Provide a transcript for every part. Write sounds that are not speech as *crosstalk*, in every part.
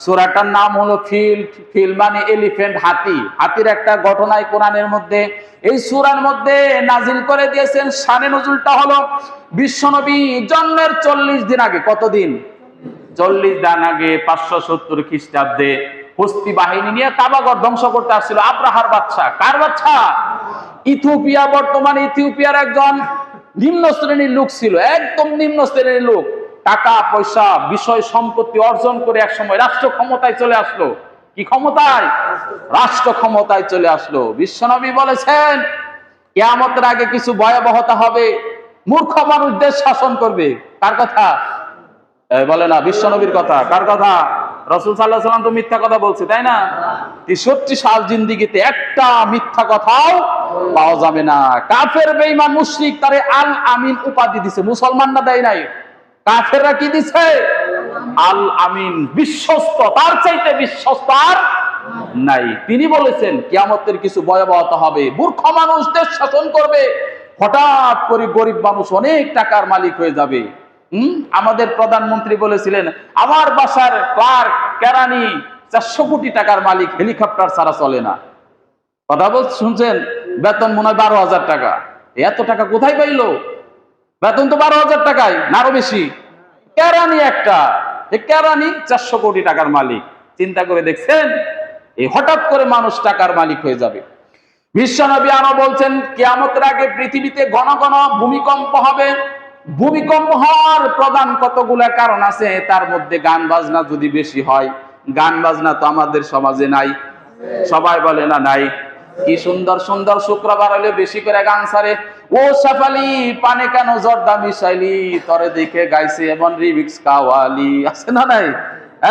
সুরাটার নাম হলো feel feel মানে এলিফেন্ট হাতি। হাতির একটা ঘটনায় কোরআনের মধ্যে, এই সুরার মধ্যে নাজিল করে দিয়েছেন শানে নজুলটা হলো বিশ্বনবী জন্মের চল্লিশ দিন আগে। কতদিন? চল্লিশ দিন আগে পাঁচশো সত্তর খ্রিস্টাব্দে হস্তি বাহিনী নিয়ে কাবাগর ধ্বংস করতে আসছিল আব্রাহার বাচ্চা কার বাচ্চা ইথিওপিয়া, বর্তমানে ইথিওপিয়ার একজন নিম্ন শ্রেণির লোক ছিল, একদম নিম্ন শ্রেণির লোক। টাকা, পয়সা, বিষয়, সম্পত্তি অর্জন করে এক সময় রাষ্ট্র ক্ষমতায় চলে আসলো। কি ক্ষমতায়? রাষ্ট্র ক্ষমতায় চলে আসলো। বিশ্বনবী বলেছেন, কেয়ামতের আগে কিছু ভয়াবহতা হবে, মূর্খ মানুষ দেশ শাসন করবে। কার কথা? বলে না, বিশ্বনবীর কথা। কার কথা? রসুল সাল্লাহ সাল্লাম তো মিথ্যা কথা বলছে, তাই না? তেষট্টি সাল জিন্দিগিতে একটা মিথ্যা কথাও পাওয়া যাবে না। কাফের, বেঈমান, মুশরিক তারে আল আমিন উপাধি দিছে। মুসলমানরা দেয় নাই। কাফেররা কি দিছে? আল আমিন, বিশ্বস্ত, তার চাইতে বিশ্বস্ত আর নাই। তিনি বলেছেন, কিয়ামতের কিছু ভয়াবহতা হবে। মূর্খ মানুষ দেশ শাসন করবে। হঠাৎ করে গরিব মানুষ অনেক টাকার মালিক হয়ে যাবে। হুম? আমাদের প্রধানমন্ত্রী বলেছিলেন, আমার বাসার ক্লার্ক, কেরানি চারশো কোটি টাকার মালিক হেলিকপ্টার ছাড়া চলে না। কথা বল শুনছেন? বেতন মনে হয় বারো হাজার টাকা। এত টাকা কোথায় পাইলো? বেতন তো বারো হাজার টাকায় না আরও বেশি। কেরানি একটা কেরানি চারশো কোটি টাকার মালিক। চিন্তা করে দেখছেন? এই হঠাৎ করে মানুষ টাকার মালিক হয়ে যাবে। বিশ্বনবী আরও বলছেন, কেয়ামতের আগে পৃথিবীতে ঘন ঘন ভূমিকম্প হবে। ভূমিকম্প হওয়ার প্রধান কতগুলা কারণ আছে? তার মধ্যে গান বাজনা যদি বেশি হয়, গান বাজনা তো আমাদের সমাজে নাই। সবাই বলে না নাই। কি সুন্দর সুন্দর শুক্রবার হলে বেশি করে গান সারে। ও সাফালি পানে কেন জর্দা মিশাইলি? তরে দেখে গাইছে এমন রিমিক্স কাওয়ালি। আছে না নাই?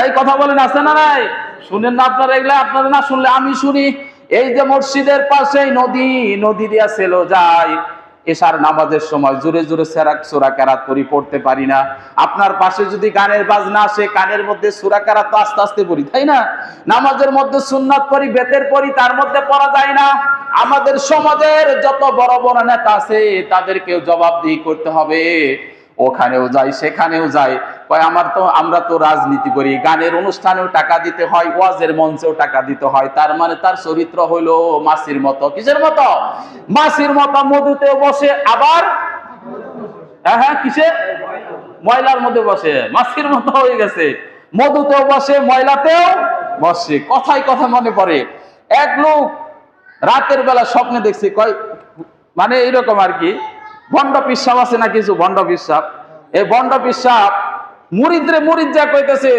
এই কথা বলেন, আছে না নাই? শুনেন না আপনারা এগুলা? আপনারা না শুনলে আমি শুনি। এই যে মসজিদের পাশেই নদী নদী দিয়া সেলো যায়। এশার নামাজের সময় জোরে জোরে সেরাক সুরা কারাত করি পড়তে পারি না। আপনার পাশে যদি গানের বাজ না আসে, কানের মধ্যে সুরা কারাত তো আস্তে আস্তে পড়ি, তাই না? নামাজের মধ্যে সুন্নাত পড়ি, বেতের পড়ি, তার মধ্যে পড়া যায় না। আমাদের সমাজের যত বড় বড় নেতা আছে তাদেরকে জবাবদিহি করতে হবে। ওখানেও যাই, সেখানেও যাই। কয়, আমার তো, আমরা তো রাজনীতি করি। গানের অনুষ্ঠানেও টাকা দিতে হয়, ওয়াজের মঞ্চেও টাকা দিতে হয়। তার মানে তার চরিত্র হইল মাসির মতো। কিসের মতো? মাসির মতো মধুতেও বসে আবার হ্যাঁ হ্যাঁ কিসে? ময়লার মধ্যে বসে। মাসির মতো হয়ে গেছে। মধুতেও বসে, ময়লাতেও বসে। কথাই কথা মনে পড়ে। এক লোক রাতের বেলা স্বপ্নে দেখছি, কয় মানে এইরকম আর কি। ভণ্ড পিসাব আছে না কিছু? ভণ্ড পিসাব। এই ভণ্ড পিসাব মুরিদরে মুরিদ যা কইতেছে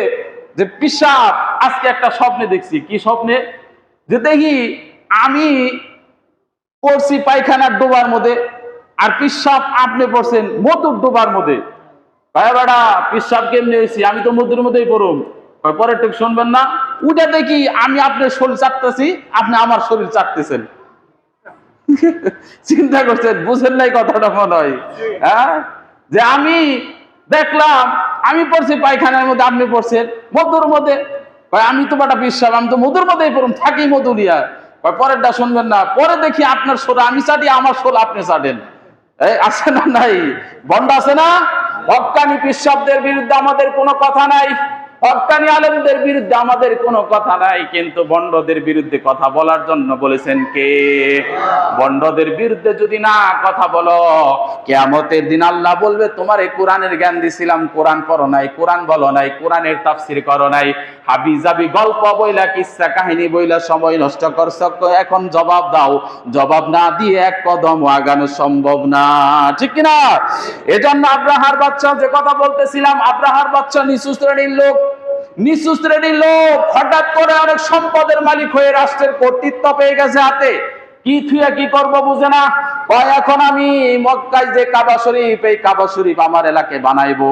যে পিসাব আজকে একটা স্বপ্নে দেখছি। কি স্বপ্নে? যে দেখি আমি পড়ছি পায়খানার ডোবার মধ্যে আর পিসাব আপনি পড়ছেন মধুর ডোবার মধ্যে। ভাই বেড়া পিসাব কেমনি হয়েছি? আমি তো মধুর মধ্যেই পড়ুম। কয়, পরে ঠিক শুনবেন না? উঠে দেখি আমি আপনার শরীর চাটতেছি আপনি আমার শরীর চাটতেছেন। *laughs* চিন্তা করছেন, বুঝেন নাই কথাটা মনে হয়। হ্যাঁ? যে আমি দেখলাম, আমি পড়ছি পায়খানার মধ্যে, আপনি পড়ছেন মধুর মধ্যে। আমি তো বাটা বিশ্বাস আমি তো মধুর মধ্যেই পড়ুন, থাকি মধুরিয়া। পরেরটা শুনবেন না, পরে দেখি আপনার সোল আমি চাটি, আমার সোল আপনি চাটেন। এই, আছে না নাই? বন্ধ আছে না? হকানি পিসাবদের বিরুদ্ধে আমাদের কোনো কথা নাই। হকানি আলেমদের বিরুদ্ধে আমাদের কোনো কথা নাই, কিন্তু বন্ডদের বিরুদ্ধে কথা বলার জন্য বলেছেন কে? বন্ডদের বিরুদ্ধে যদি না কথা বলো, কেয়ামতের দিন আল্লাহ বলবে, তোমার এই কোরআনের জ্ঞান দিছিলাম, কোরআন পড়ো নাই, কোরআন বলো নাই, কোরআনের তাফসির করো নাই। হাবি জাবি গল্প বইলা কিসসা কাহিনী বইলা, সময় নষ্ট করছ এখন জবাব দাও। জবাব না দিয়ে এক কদম আগানো সম্ভব না। ঠিক কিনা? এজন্য আব্রাহার বাচ্চা যে কথা বলতেছিলাম, আব্রাহার বাচ্চা নিচু শ্রেণির লোক নিচু শ্রেণির লোক হঠাৎ করে অনেক সম্পদের মালিক হয়ে রাষ্ট্রের কর্তৃত্ব পেয়ে গেছে হাতে। কি থুয়া কি করব বুঝে না? এখন আমি মক্কায় যে কাবা শরীফ, এই কাবা শরীফ আমার এলাকায় বানাইবো।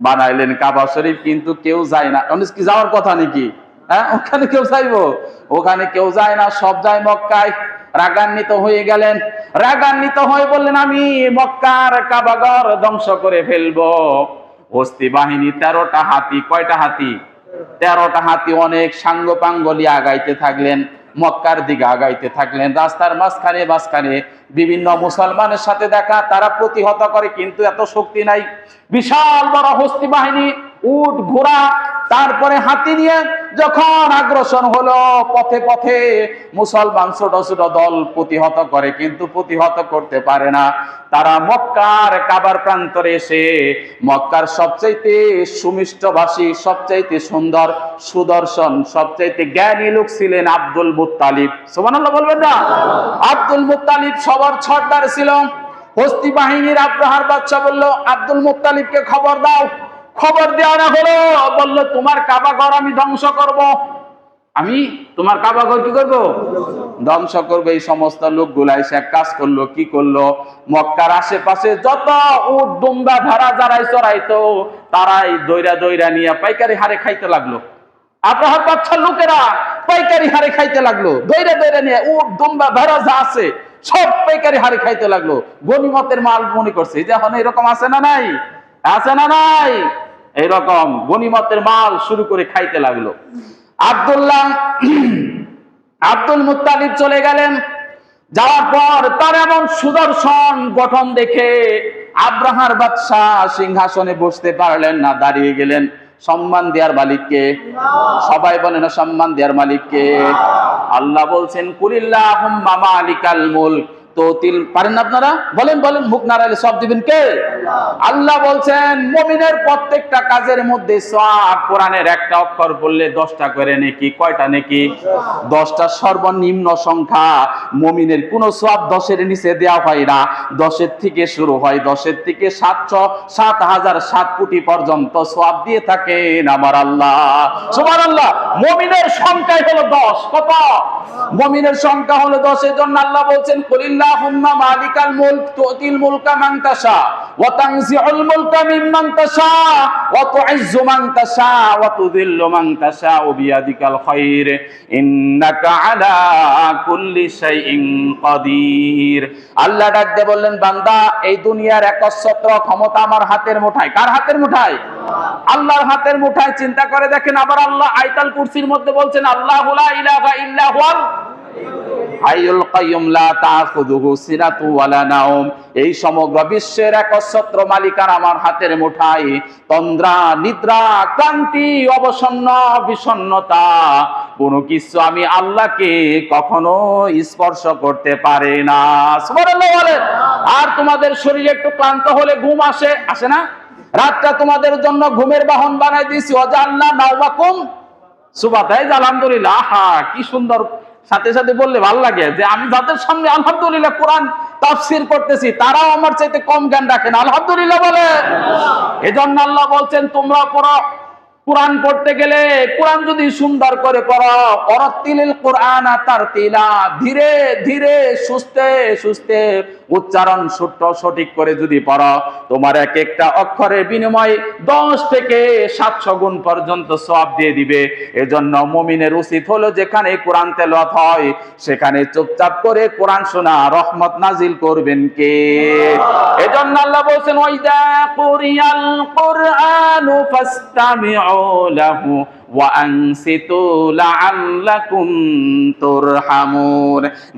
বানাইলেন কাবা শরীফ, কিন্তু কেউ যায় না। অনেক কি যাওয়ার কথা নাকি? হ্যাঁ ওখানে কেউ যাইবো? ওখানে কেউ যায় না, সব যায় মক্কায়। রাগান্বিত হয়ে গেলেন। রাগান্বিত হয়ে বললেন, আমি মক্কার কাবাগর ধ্বংস করে ফেলব। হস্তি বাহিনী তেরোটা হাতি, কয়টা হাতি? তেরোটা হাতি অনেক সাঙ্গ পাঙ্গলি আগাইতে থাকলেন, মক্কার দিকে আগাইতে থাকলেন। রাস্তার মাঝখানে মাঝখানে বিভিন্ন মুসলমানের সাথে দেখা, তারা প্রতিহত করে, কিন্তু এত শক্তি নাই। বিশাল বড় হস্তি বাহিনী উট ঘোড়া তারপরে হাতি নিয়ে যখন আগ্রাসন হলো, পথে পথে মুসলমান ছোট ছোট দল প্রতিহত করে, কিন্তু প্রতিহত করতে পারে না। তারা মক্কার কাবার প্রান্তরে এসে, মক্কার সবচাইতে সুমিষ্টভাষী, সবচাইতে সুন্দর সুদর্শন, সবচাইতে জ্ঞানী লোক ছিলেন আব্দুল মুত্তালিব। সুবহানাল্লাহ বলবেন না? আব্দুল মুত্তালিব সবার ছটদার ছিল। হস্তি বাহিনীর আব্রাহার বাচ্চা বলল, আব্দুল মুত্তালিবকে খবর দাও। খবর দেওয়া না হলো, বলল, তোমার কাবা ঘর আমি ধ্বংস করব। আমি, তোমার কাবা ঘর কি করব? ধ্বংস করবে, এই সমস্ত লোকগুলা এসে এক কাজ করল, কি করল? মক্কার আশেপাশে যত উট, দুম্বা, ভেড়া যারাই চড়াইতো, তারাই দইরা দইরা নিয়ে পাইকারি হারে খাইতে লাগল। আব্রাহার বাচ্চার লোকেরা পাইকারি হারে খাইতে লাগল, দইরা দইরা নিয়ে উট, দুম্বা, ভেড়া যা আছে, সব পাইকারি হারে খাইতে লাগল। গনিমতের মাল মনে করছে এখন এরকম আছে না নাই? আছে না নাই? এইরকম গনিমতের মাল শুরু করে খাইতে লাগল। আব্দুল্লাহ *clears throat* আব্দুল মুত্তালিব চলে গেলেন। যাওয়ার পর তার এমন সুদর্শন গঠন দেখে আব্রাহার বাদশাহ সিংহাসনে বসতে পারলেন না, দাঁড়িয়ে গেলেন সম্মান দেওয়ার মালিককে। সবাই বলে, না, সম্মান দেওয়ার মালিককে। আল্লাহ বলছেন কুলিল্লাহ মালিকাল মুলক। তো তিল পারেন আপনারা? বলেন বলেন মুখ নাড়াইলে সব দিবেন কে? আল্লাহ। বলছেন মমিনের প্রত্যেকটা কাজের মধ্যে সব কোরআনের একটা অক্ষর বললে দশটা করে নাকি কয়টা নাকি? দশটা। সর্বনিম্ন সংখ্যা। মমিনের কোন সব দশের নিচে দেওয়া হয় না। দশের থেকে শুরু হয় দশের থেকে সাতশো সাত হাজার সাত কোটি পর্যন্ত সব দিয়ে থাকেন আমার আল্লাহ। সুমান আল্লাহ মমিনের সংখ্যাই হলো দশ কত? মমিনের সংখ্যা হলো দশের জন্য আল্লাহ বলছেন আল্লাহ ডাক দিয়ে বললেন, বান্দা, এই দুনিয়ার একচ্ছত্র ক্ষমতা আমার হাতের মুঠায় কার হাতের মুঠায় আল্লাহর হাতের মুঠায় চিন্তা করে দেখেন আবার আল্লাহ আইতাল কুরসির মধ্যে বলছেন, আল্লাহু ইলাহা হাইয়ুল কাইয়ুম লা তাখুযুহু সিনাতু ওয়ালা নাওম। এই সমগ্র বিশ্বের একচ্ছত্র মালিকার আমার হাতের তন্দ্রা, নিদ্রা, ক্লান্তি, অবসন্ন, বিষণ্ণতা কিছু আমি আল্লাহকে কখনো স্পর্শ করতে পারে না। সুবহানাল্লাহ বলে আর তোমাদের শরীরে একটু ক্লান্ত হলে ঘুম আসে? আসে না? রাতটা তোমাদের জন্য ঘুমের বাহন বানাই দিয়েছি। অজাল্লাহ নাওমাকুম সুবাতাই আলহামদুলিল্লাহ। আহা, কি সুন্দর সাথে সাথে বললে ভালো লাগে যে আমি যাদের সামনে আলহামদুলিল্লাহ কোরআন তাফসির করতেছি তারাও আমার চাইতে কম জ্ঞান রাখেন আলহামদুলিল্লাহ বলে। এজন্য আল্লাহ বলছেন তোমরা পড়ো কোরআন পড়তে গেলে কোরআন যদি সুন্দর করে ধীরে ধীরে, সুস্থে সুস্থে উচ্চারণ সঠিক করে যদি তোমার এক একটা অক্ষরের দশ থেকে সাতশো গুণ পর্যন্ত সব দিয়ে দিবে। এজন্য মমিনের উচিত হলো যেখানে কোরআন তেলত হয়, সেখানে চুপচাপ করে কোরআন শোনা, রহমত নাজিল করবেন কে? এজন্য আল্লাহ বলছেন ওইদা কুরিয়াল কুরআনু তুরহামুন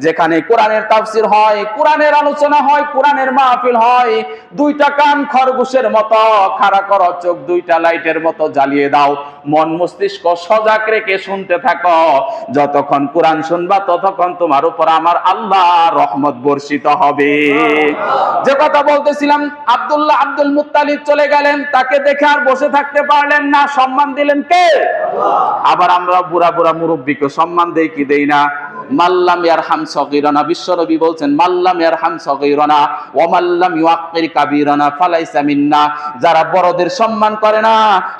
যেখানে কোরআনের তাফসীর হয়, কোরআনের আলোচনা হয়, কোরআনের মাহফিল হয়, দুইটা কান খরগোশের মতো, খাড়া করো চোখ, দুইটা লাইটের মতো জ্বালিয়ে দাও। মন মস্তিষ্ক সজাগ রেখে শুনতে থাকো। যতক্ষণ কোরআন শুনবা, ততক্ষণ তোমার উপর আমার আল্লাহ রহমত বর্ষিত হবে। যে কথা বলতেছিলাম, আব্দুল্লাহ আব্দুল মুত্তালিব চলে গেলেন, তাকে দেখে আর বসে থাকতে পারলেন না। সম্মান দিলেন কে? আবার আমরা বুড়া বুড়া মুরব্বীকে সম্মান দেই কি দেই না? মাল্লাম সগীরানা বিশ্বনবী বলছেন মাল্লাম ইয়ারহাম সগীরানা, ওয়া মাল্লাম যারা বড়দের সম্মান করে না,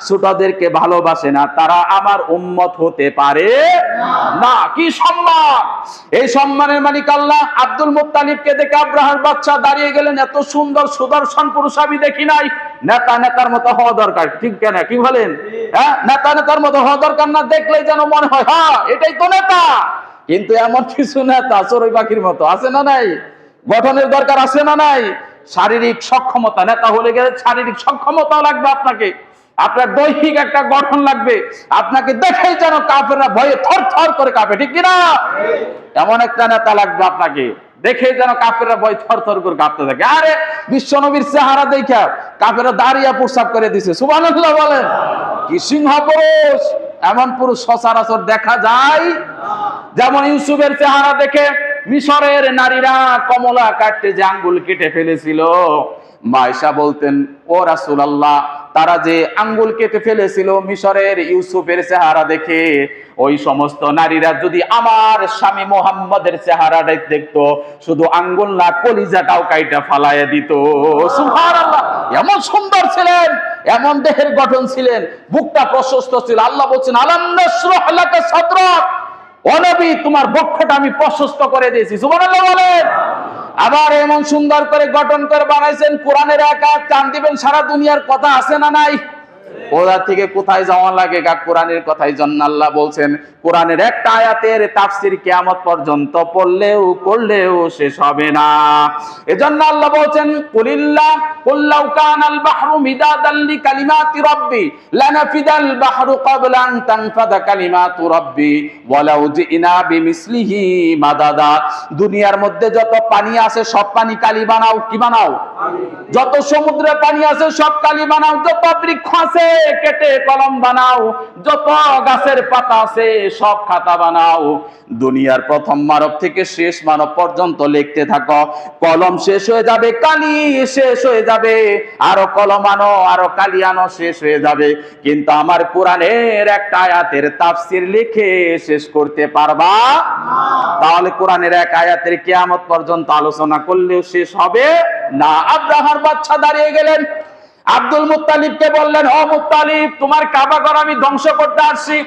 ছোটদেরকে ভালোবাসে না, তারা আমার উম্মত হতে পারে না। কি সম্মান? এই সম্মানের মালিক আল্লাহ আব্দুল মুত্তালিবকে দেখে আব্রাহার বাচ্চা দাঁড়িয়ে গেলেন, এত সুন্দর সুদর্শন পুরুষ আমি দেখি নাই। নেতা নেতার মতো হওয়া দরকার। ঠিক কেন? কি বলেন? হ্যাঁ? নেতা নেতার মতো হওয়া দরকার না দেখলে যেন মনে হয় হ্যাঁ এটাই তো নেতা। কিন্তু এমন কিছু নেতা চড়ুই পাখির মতো আছে না নাই? গঠনের দরকার আছে না নাই? শারীরিক সক্ষমতা, নেতা হলে গেলে শারীরিক সক্ষমতাও লাগবে আপনাকে। আপনার দৈহিক একটা গঠন লাগবে। আপনাকে দেখেই যেন কাপেররা ভয়ে থর থর করে কাঁপে, ঠিক কিনা? এমন একটা নেতা লাগবে আপনাকে। দেখে যেন কাপেরা থর থর করে কাঁপতে থাকে। আরে বিশ্ব নবীর চেহারা দেখা কাপেরা দাঁড়িয়ে প্রস্তাব করে দিছে। সুবান বলেন। কি সিংহ পুরুষ এমন পুরুষ সচরাচর দেখা যায়। যেমন ইউসুফের চেহারা দেখে মিশরের নারীরা কমলা কাটতে যে আঙ্গুল কেটে ফেলেছিল। মাইশা বলতেন, ও রাসুল আল্লাহ তারা যে আঙ্গুল কেটে ফেলেছিল মিশরের ইউসুফের চেহারা দেখে, ওই সমস্ত নারীরা যদি আমার স্বামী মোহাম্মদের চেহারাটা দেখতো, শুধু আঙ্গুল না, কলিজাটাও কাইটা ফালাইয়া দিত। এমন সুন্দর ছিলেন, এমন দেহের গঠন ছিলেন, বুকটা প্রশস্ত ছিল। আল্লাহ বলছেন, আলাম নাশরাহ লাকা সাদরাক? অনবী তোমার বক্ষটা আমি প্রশস্ত করে দিয়েছি। সুবহানাল্লাহ বলেন। আবার এমন সুন্দর করে গঠন করে বানাইছেন, কোরআনের একা চান দিবেন, সারা দুনিয়ার কথা আছে না নাই? ওরা থেকে কোথায় যাওয়া লাগে গা? কোরআনের কথাই জন্য আল্লাহ বলছেন কোরআনের একটা আয়াতের তাফসির কিয়ামত পর্যন্ত পড়লেও করলেও শেষ হবে না। এজন্য আল্লাহ বলছেন কুলিল্লাহ কুল্লাউ কানাল বাহরু মিদাদান লিকালিমাতি রাব্বি লানাফিদাল বাহরু ক্বাবলা আন তানফাদা কালিমাতু রাব্বি ওয়ালাউ জিনা বিমিসলিহি মাদাদা। দুনিয়ার মধ্যে যত পানি আছে সব পানি কালি বানাও কি বানাও? যত সমুদ্রে পানি আছে সব কালি বানাও যত বৃক্ষ আছে কেটে কলম বানাও, যত গাছের পাতা আছে সব খাতা বানাও। দুনিয়ার প্রথম মানব থেকে শেষ মানব পর্যন্ত লিখতে থাকো, কলম শেষ হয়ে যাবে, কালি শেষ হয়ে যাবে, আরও কলম আনো, আরও কালি আনো, শেষ হয়ে যাবে। কিন্তু আমার কোরআনের একটা আয়াতের তাফসির লিখে শেষ করতে পারবা? তাহলে কোরআনের এক আয়াতের কেয়ামত পর্যন্ত আলোচনা করলেও শেষ হবে না। আব্রাহার বাচ্চা দাঁড়িয়ে গেলেন। আব্দুল মুত্তালিবকে বললেন, ও মুত্তালিব, তোমার কাবাগর আমি ধ্বংস করতে আসছি।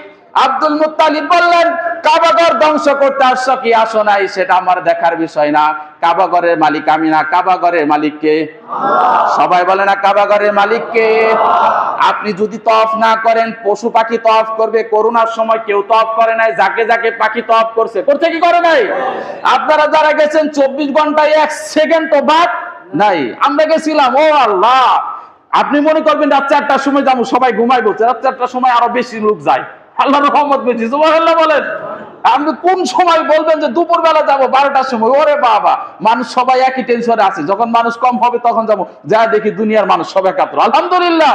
আব্দুল মুত্তালিব বললেন, কাবাগর ধ্বংস করতে আসছো কি? আসো নাই, সেটা আমার দেখার বিষয় না। কাবাগরের মালিক আমি না, কাবাগরের মালিককে? সবাই বলে না, কাবাগরের মালিককে? আপনি যদি তফ না করেন, পশু পাখি তফ করবে, করোনার সময় কেউ তফ করে নাই, যাকে যাকে পাখি তফ করছে করছে কি করে নাই? আপনারা যারা গেছেন, চব্বিশ ঘন্টায় এক সেকেন্ড তো বাদ নাই। আমরা গেছিলাম, ও আল্লাহ আপনি মনে করবেন রাত চারটার সময় যাব, সবাই ঘুমাই বলছে রাত চারটার সময় আরও বেশি লোক যায়। আল্লাহ রহমত বেশি বলেন। আপনি কোন সময় বলবেন যে দুপুর বেলা যাব, বারোটার সময়? ওরে বাবা, মানুষ সবাই একই টেনশনে আছে। যখন মানুষ কম হবে তখন যাব। যা দেখি দুনিয়ার মানুষ সব একাত্র। আলহামদুলিল্লাহ।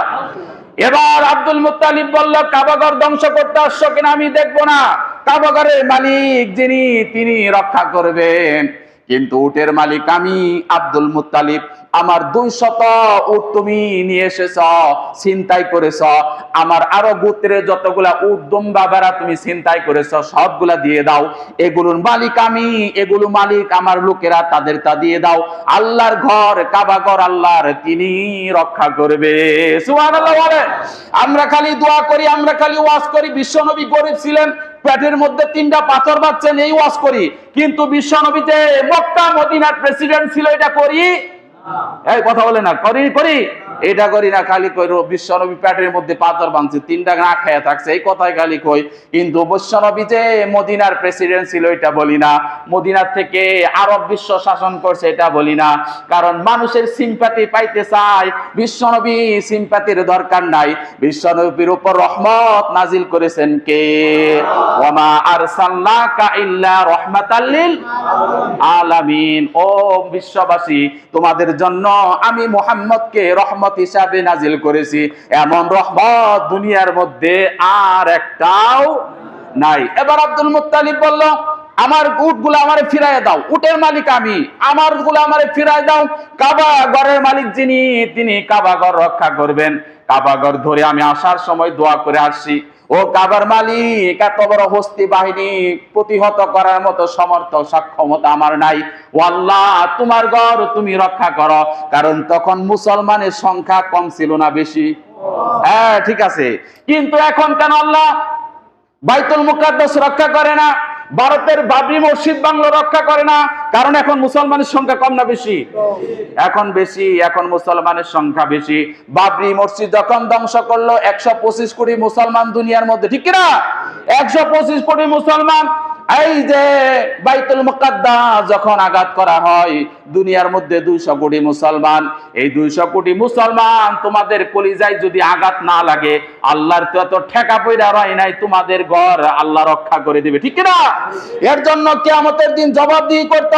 এবার আব্দুল মুত্তালিব বলল, কাবাগর ধ্বংস করতে আসছো কিনা আমি দেখব না। কাবাগরের মালিক যিনি, তিনি রক্ষা করবেন। কিন্তু উটের মালিক আমি, আব্দুল মুত্তালিব। আমার দুই শত উট তুমি নিয়ে এসেছ চিন্তাই করেছ। আমার আরও গোত্রে যতগুলা উট, দুম্বা বেড়া তুমি চিন্তাই করেছ, সবগুলা দিয়ে দাও। এগুলোর মালিক আমি, এগুলো মালিক আমার লোকেরা তাদের তা দিয়ে দাও। আল্লাহর ঘর, কাবাগর আল্লাহর, তিনি রক্ষা করবে। আমরা খালি দোয়া করি, আমরা খালি ওয়াজ করি। বিশ্বনবী গরিব ছিলেন, পেটের মধ্যে তিনটা পাথর বাচ্চেন এই ওয়াজ করি। কিন্তু বিশ্বনবী যে মক্কা, মদিনার প্রেসিডেন্ট ছিল, এটা করি এই, কথা বলে না, করি করি। এটা করি না, খালি কই বিশ্বনবী পেটের মধ্যে পাথর বাঁধছে তিনটা না খেয়ে থাকছে, এই কথাই খালি কই। কিন্তু বিশ্বনবী যে মদিনার প্রেসিডেন্ট ছিল, এটা বলি না। মদিনার থেকে আরব বিশ্ব শাসন করছে, এটা বলি না। কারণ মানুষের সিম্পাতি পাইতে চাই বিশ্বনবী সিম্পাতির দরকার নাই। বিশ্বনবীর উপর রহমত নাজিল করেছেন কে? ওমা আরসালনাকা ইল্লা রাহমাতাল লিল আলামিন। ও বিশ্ববাসী, তোমাদের জন্য আমি মোহাম্মদকে রহমত হিসাবে নাজিল করেছি। এমন রহমত দুনিয়ার মধ্যে আর একটাও নাই। এবার আব্দুল মুত্তালিব বলল, আমার উটগুলো আমারে ফিরাই দাও, উটের মালিক আমি। আমারগুলো আমারে ফিরাই দাও। কাবা ঘরের মালিক যিনি, তিনি কাবা ঘর রক্ষা করবেন। কাবা ঘর ধরে আমি আসার সময় দোয়া করে আসছি। ও কাবার মালিক, এত বড় হস্তি বাহিনী প্রতিহত করার মতো সমর্থ, সক্ষমতা আমার নাই। ও আল্লাহ তোমার ঘর তুমি রক্ষা করো, কারণ তখন মুসলমানের সংখ্যা কম ছিল না বেশি। হ্যাঁ ঠিক আছে। কিন্তু এখন কেন আল্লাহ বাইতুল মুকাদ্দাস রক্ষা করে না? ভারতের বাবরি মসজিদ বাংলো রক্ষা করে না? কারণ এখন মুসলমানের সংখ্যা কম না বেশি? এখন বেশি এখন মুসলমানের সংখ্যা বেশি। বাবরি মসজিদ যখন ধ্বংস করল একশো পঁচিশ কোটি মুসলমান দুনিয়ার মধ্যে ঠিক কিনা? একশো পঁচিশ কোটি মুসলমান এই যে বাইতুল মুকাদ্দাস যখন আঘাত করা হয় দুনিয়ার মধ্যে দুইশো কোটি মুসলমান। এই দুইশো কোটি মুসলমান তোমাদের কলিজায় যদি আঘাত না লাগে আল্লাহর তো এত ঠেকা পইরা হয় নাই তোমাদের ঘর আল্লাহ রক্ষা করে দিবে ঠিক না এর জন্য কিয়ামতের দিন জবাবদিহি করতে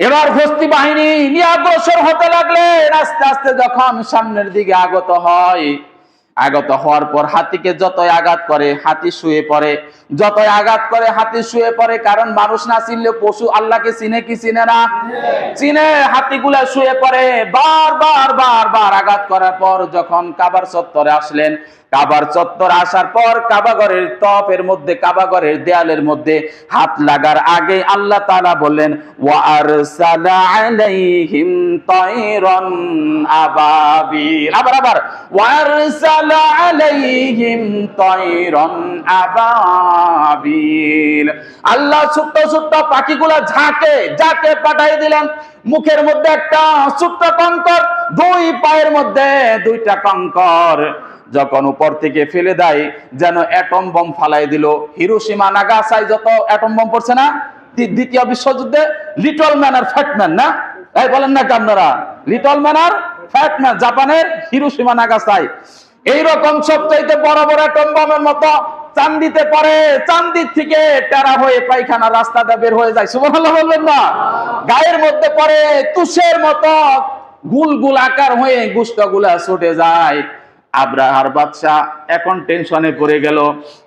এবার হস্তি বাহিনী নিয়ে অগ্রসর হতে লাগলেন আস্তে আস্তে যখন সামনের দিকে আগত হয়, আগত হওয়ার পর হাতিকে যতই আঘাত করে, হাতি শুয়ে পড়ে। যতই আঘাত করে, হাতি শুয়ে পড়ে, কারণ মানুষ না চিনলে পশু আল্লাহকে চিনে কি চিনে না? চিনে। হাতিগুলা শুয়ে পড়ে। বার বার বার বার আঘাত করার পর যখন কাবার চত্বরে আসলেন কাবার চত্বর আসার পর কাবাগরের তপের মধ্যে, কাবাগরের দেয়ালের মধ্যে হাত লাগার আগে আল্লাহ তাআলা বললেন, ওয়া আরসালা আলাইহিম তায়রান আবাবিল। আবার আবার আল্লাহ ছোট্ট ছোট্ট পাখিগুলা ঝাঁকে ঝাঁকে পাঠাই দিলেন। মুখের মধ্যে একটা ছোট্ট কঙ্কর, দুই পায়ের মধ্যে দুইটা কঙ্কর। যখন উপর থেকে ফেলে দেয়, যেন অ্যাটম বম ফালাই দিল। হিরোসীমা নাগাসাই যত অ্যাটম বম পড়ছে না দ্বিতীয় বিশ্বযুদ্ধে লিটল ম্যান আর ফ্যাট ম্যান, না? এই বলেন না কি আপনারা? লিটল ম্যান আর ফ্যাট ম্যান, জাপানের হিরোসীমা নাগাসাই। এইরকম সবচাইতে বড় বড় অ্যাটম বমের মতো চান্দিতে পরে চান্দির থেকে টেরা হয়ে পায়খানা রাস্তাটা বের হয়ে যায়। সুবহানাল্লাহ বলবেন না? গায়ের মধ্যে পরে তুষের মতো গুল গুল আকার হয়ে গুষ্টগুলা ছুটে যায়। আব্রাহার বাদশা এখন টেনশনে পড়ে গেল।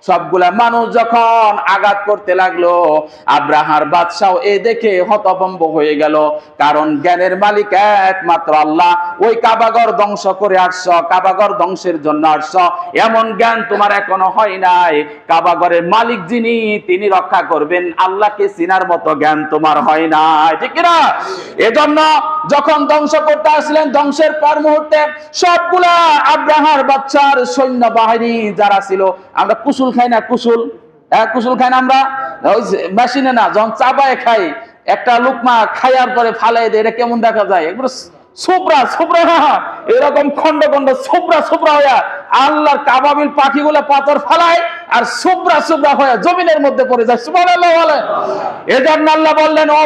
সবগুলা মানুষ যখন আঘাত করতে লাগল, আব্রাহার বাদশাও এ দেখে হতভম্ব হয়ে গেল। কারণ জ্ঞানের মালিক একমাত্র আল্লাহ। ওই কাবাগর ধ্বংস করে আসছ, কাবাগর ধ্বংসের জন্য আসছ। এমন জ্ঞান তোমার এখনও হয় নাই। কাবাগরের মালিক যিনি, তিনি রক্ষা করবেন। আল্লাহকে চিনার মতো জ্ঞান তোমার হয় নাই। ঠিক না এজন্য যখন ধ্বংস করতে আসলেন, ধ্বংসের পর মুহূর্তে সবগুলা আব্রাহার বাচ্চার সৈন্য বাহিনী যারা ছিল, আমরা কুসুল খাই না কুসুল? হ্যাঁ কুসুল খাই না আমরা? মেশিনে না, যখন চাবায় খাই, একটা লুকমা খাইয়ার পরে ফালাই দেয়, এটা কেমন দেখা যায়? এগুলো সুপ্রা এরকম খন্ড খন্ড হইয়া আল্লাহর কাবাবিল পাখিগুলো পাথর ফালায় আর হয়ে জমিনের মধ্যে পড়ে যায়। এজন্য আল্লাহ বললেন, ও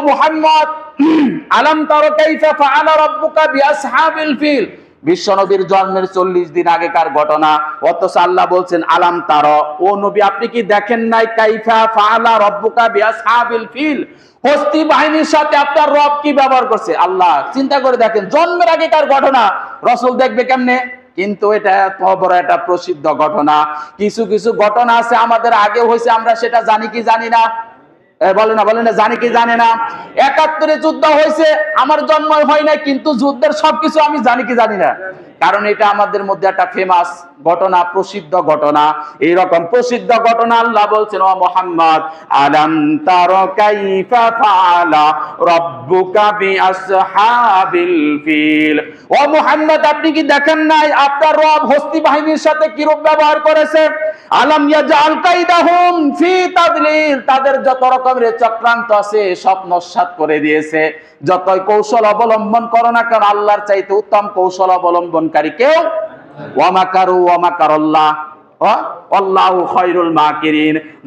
*clears throat* আলাম তারা কাইফা ফাআলা রাব্বুকা বিআসহাবিল ফিল? বিশ্বনবীর জন্মের চল্লিশ দিন আগেকার ঘটনা। অথচ আল্লাহ বলছেন, আলাম তার, ও নবী, আপনি কি দেখেন নাই? কাইফা ফাআলা রব্বুকা বিআসহাবিল ফিল? হস্তি বাহিনীর সাথে আপনার রব কি ব্যবহার করছে? আল্লাহ, চিন্তা করে দেখেন, জন্মের আগেকার ঘটনা। রসুল দেখবে কেমনে? কিন্তু এটা বড় একটা প্রসিদ্ধ ঘটনা। কিছু কিছু ঘটনা আছে, আমাদের আগে হয়েছে, আমরা সেটা জানি কি জানি না। বলে না বলে না, জানে কি জানে না। একাত্তরে যুদ্ধ হয়েছে, আমার জন্ম হয় না কিন্তু যুদ্ধের সবকিছু আমি জানি কি জানি না। কারণ এটা আমাদের মধ্যে একটা ফেমাস ঘটনা, প্রসিদ্ধ ঘটনা। এইরকম প্রসিদ্ধ ঘটনা আল্লাহ বলছেন, ও মোহাম্মদ, আলাম তার ও মোহাম্মদ, আপনি কি দেখেন নাই আপনার রব হস্তি বাহিনীর সাথে কিরূপ ব্যবহার করেছে? ইয়াজাল কাইদাহুম ফি তাদলিল। তাদের যত রকমের চক্রান্ত আছে, সব নস্যাৎ করে দিয়েছে। যতই কৌশল অবলম্বন করো না কেন, আল্লাহর চাইতে উত্তম কৌশল অবলম্বনকারী কেউ?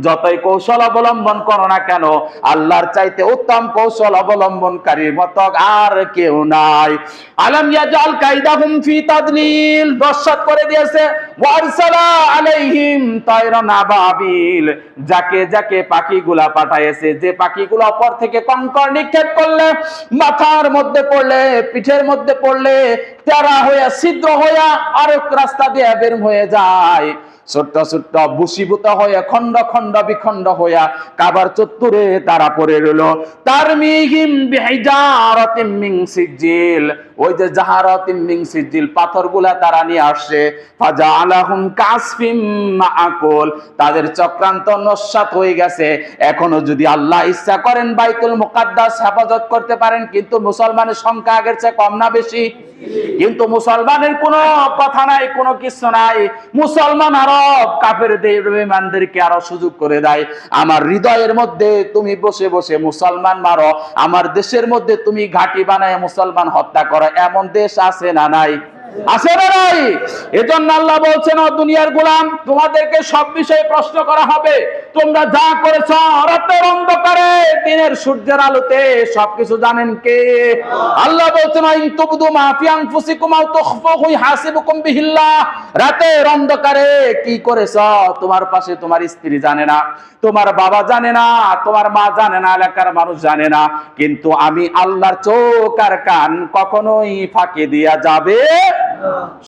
যতই কৌশল অবলম্বন করো না কেন, আল্লাহর চাইতে উত্তম কৌশল অবলম্বনকারীর মতো আর কেউ নাই। আলম ইয়াজাল করে দিয়েছে যাকে যাকে পাখিগুলা পাঠাইছে যে পাখিগুলো অপর থেকে কঙ্কর নিক্ষেপ করলে, মাথার মধ্যে পড়লে, পিঠের মধ্যে পড়লে তেরা হইয়া ছিদ্র হইয়া আর এক রাস্তা দিয়ে বের হয়ে যায়। ছোট্ট ছোট্ট বুসিভূত হয়ে খণ্ড খণ্ড বিখণ্ড হইয়া কাবার চত্বরে তারা পড়ে রইল। তার মিহিম বিহিজারাতিম মিন সিজিল ওই যে জাহারাতিন মিন সিজিল পাথরগুলা তারা নিয়ে আসছে। ফাজা আলাহুম কাসফিম মাআকুল, তাদের চক্রান্ত নস্বাত হয়ে গেছে। এখনও যদি আল্লাহ ইচ্ছা করেন বাইতুল মুকাদ্দাস হেফাজত করতে পারেন, কিন্তু মুসলমানের সংখ্যা আগের চেয়ে কম না বেশি? কিন্তু মুসলমানের কোনো কথা নাই, কোনো কিছু নাই। মুসলমান আরব, কাফের বেঈমানদেরকে আরও সুযোগ করে দেয়। আমার হৃদয়ের মধ্যে তুমি বসে বসে মুসলমান মারো, আমার দেশের মধ্যে তুমি ঘাঁটি বানায় মুসলমান হত্যা করো এমন দেশ আছে না নাই? আছে না নাই? এজন্য আল্লাহ বলছেন, ও দুনিয়ার গোলাম, তোমাদেরকে সব বিষয়ে প্রশ্ন করা হবে। তোমরা যা করেছ রাতের অন্ধকারে, দিনের সূর্যের আলোতে, সবকিছু জানেন কে? আল্লাহ বলছেন ইন তুবদু মা ফি আনফুসিকুম আও তুখফুহু হাসিবুকুম বিহিল্লাহ। রাতের অন্ধকারে কি করেছ? তোমার পাশে তোমার স্ত্রী জানে না, তোমার বাবা জানে না, তোমার মা জানে না, এলাকার মানুষ জানে না। কিন্তু আমি আল্লাহর চোখ আর কান কখনোই ফাঁকি দিয়া যাবে